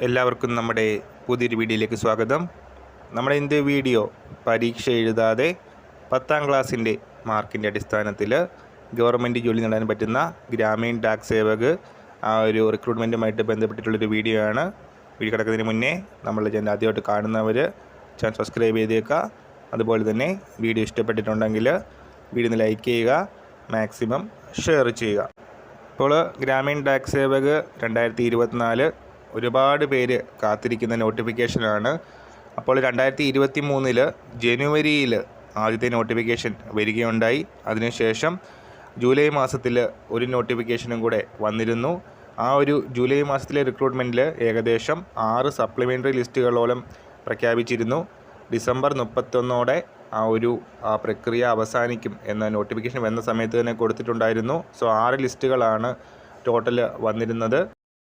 എല്ലാവർക്കും നമ്മുടെ പുതിയൊരു വീഡിയോയിലേക്ക് സ്വാഗതം. നമ്മുടെ ഇന്നത്തെ വീഡിയോ പരീക്ഷ എഴുതാതെ പത്താം ക്ലാസ്സിന്റെ മാർക്കിന്റെ അടിസ്ഥാനത്തിൽ ഗവൺമെന്റ് ജോലി നേടാൻ പറ്റുന്ന ഗ്രാമീൺ ഡാക് സേവക് ആ ഒരു റിക്രൂട്ട്മെന്റുമായിട്ട് ബന്ധപ്പെട്ടിട്ടുള്ളൊരു വീഡിയോ ആണ്. വീഡിയോ കിടക്കുന്നതിന് മുന്നേ നമ്മൾ ചാനൽ ആദ്യമായിട്ട് കാണുന്നവർ ചാനൽ സബ്സ്ക്രൈബ് ചെയ്തേക്കുക. അതുപോലെ തന്നെ വീഡിയോ ഇഷ്ടപ്പെട്ടിട്ടുണ്ടെങ്കിൽ വീഡിയോ ഒന്ന് ലൈക്ക് ചെയ്യുക മാക്സിമം ഷെയർ ചെയ്യുക. ഇപ്പോൾ ഗ്രാമീൺ ഡാക് സേവക് രണ്ടായിരത്തി ഇരുപത്തിനാല് ഒരുപാട് പേര് കാത്തിരിക്കുന്ന നോട്ടിഫിക്കേഷനാണ്. അപ്പോൾ രണ്ടായിരത്തി ഇരുപത്തി മൂന്നിൽ ജനുവരിയിൽ ആദ്യത്തെ നോട്ടിഫിക്കേഷൻ വരികയുണ്ടായി. അതിനുശേഷം ജൂലൈ മാസത്തിൽ ഒരു നോട്ടിഫിക്കേഷനും കൂടെ വന്നിരുന്നു. ആ ഒരു ജൂലൈ മാസത്തിലെ റിക്രൂട്ട്മെന്റിൽ ഏകദേശം ആറ് സപ്ലിമെന്ററി ലിസ്റ്റുകളോളം പ്രഖ്യാപിച്ചിരുന്നു. ഡിസംബർ മുപ്പത്തൊന്നോടെ ആ ഒരു ആ പ്രക്രിയ അവസാനിക്കും എന്ന നോട്ടിഫിക്കേഷൻ വന്ന സമയത്ത് തന്നെ കൊടുത്തിട്ടുണ്ടായിരുന്നു. സോ ആറ് ലിസ്റ്റുകളാണ് ടോട്ടൽ വന്നിരുന്നത്.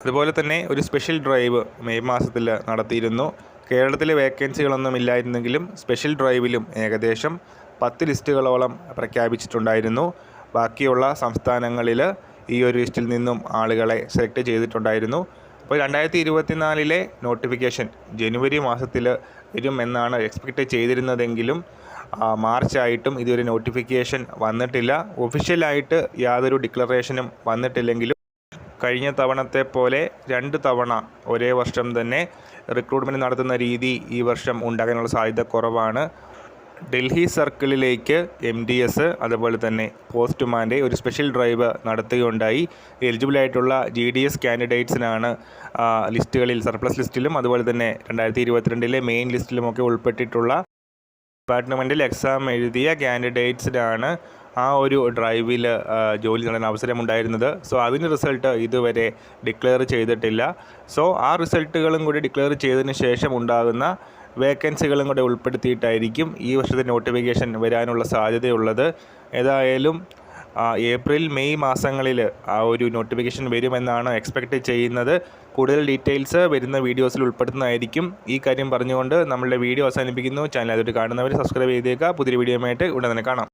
അതുപോലെ തന്നെ ഒരു സ്പെഷ്യൽ ഡ്രൈവ് മെയ് മാസത്തിൽ നടത്തിയിരുന്നു. കേരളത്തിലെ വേക്കൻസികളൊന്നും ഇല്ലായിരുന്നെങ്കിലും സ്പെഷ്യൽ ഡ്രൈവിലും ഏകദേശം പത്ത് ലിസ്റ്റുകളോളം പ്രഖ്യാപിച്ചിട്ടുണ്ടായിരുന്നു. ബാക്കിയുള്ള സംസ്ഥാനങ്ങളിൽ ഈ ഒരു ലിസ്റ്റിൽ നിന്നും ആളുകളെ സെലക്ട് ചെയ്തിട്ടുണ്ടായിരുന്നു. അപ്പോൾ രണ്ടായിരത്തി ഇരുപത്തിനാലിലെ നോട്ടിഫിക്കേഷൻ ജനുവരി മാസത്തിൽ വരും എന്നാണ് എക്സ്പെക്റ്റ് ചെയ്തിരുന്നതെങ്കിലും മാർച്ചായിട്ടും ഇതുവരെ നോട്ടിഫിക്കേഷൻ വന്നിട്ടില്ല. ഒഫീഷ്യലായിട്ട് യാതൊരു ഡിക്ലറേഷനും വന്നിട്ടില്ലെങ്കിലും കഴിഞ്ഞ തവണത്തെ പോലെ രണ്ട് തവണ ഒരേ വർഷം തന്നെ റിക്രൂട്ട്മെന്റ് നടത്തുന്ന രീതി ഈ വർഷം ഉണ്ടാകാനുള്ള സാധ്യത കുറവാണ്. ഡൽഹി സർക്കിളിലേക്ക് എം ഡി എസ് അതുപോലെ തന്നെ പോസ്റ്റ്മാന്റെ ഒരു സ്പെഷ്യൽ ഡ്രൈവ് നടത്തുകയുണ്ടായി. എലിജിബിൾ ആയിട്ടുള്ള ജി ഡി എസ് കാൻഡിഡേറ്റ്സിനാണ് ലിസ്റ്റുകളിൽ സർപ്ലസ് ലിസ്റ്റിലും അതുപോലെ തന്നെ രണ്ടായിരത്തി ഇരുപത്തിരണ്ടിലെ മെയിൻ ലിസ്റ്റിലുമൊക്കെ ഉൾപ്പെട്ടിട്ടുള്ള ഡിപ്പാർട്ട്മെന്റിൽ എക്സാം എഴുതിയ കാൻഡിഡേറ്റ്സിനാണ് ആ ഒരു ഡ്രൈവിൽ ജോലി നേടാൻ അവസരമുണ്ടായിരുന്നത്. സോ അതിന് റിസൾട്ട് ഇതുവരെ ഡിക്ലെയർ ചെയ്തിട്ടില്ല. സോ ആ റിസൾട്ടുകളും കൂടി ഡിക്ലെയർ ചെയ്തതിന് ശേഷം ഉണ്ടാകുന്ന വേക്കൻസികളും കൂടെ ഉൾപ്പെടുത്തിയിട്ടായിരിക്കും ഈ വർഷത്തെ നോട്ടിഫിക്കേഷൻ വരാനുള്ള സാധ്യതയുള്ളത്. ഏതായാലും ഏപ്രിൽ മെയ് മാസങ്ങളിൽ ആ ഒരു നോട്ടിഫിക്കേഷൻ വരുമെന്നാണ് എക്സ്പെക്റ്റ് ചെയ്യുന്നത്. കൂടുതൽ ഡീറ്റെയിൽസ് വരുന്ന വീഡിയോസിൽ ഉൾപ്പെടുത്തുന്നതായിരിക്കും. ഈ കാര്യം പറഞ്ഞുകൊണ്ട് നമ്മളുടെ വീഡിയോ അവസാനിപ്പിക്കുന്നു. ചാനൽ അതൊരു കാണുന്നവർ സബ്സ്ക്രൈബ് ചെയ്തേക്കുക. പുതിയ വീഡിയോയുമായിട്ട് ഉടൻ തന്നെ കാണാം.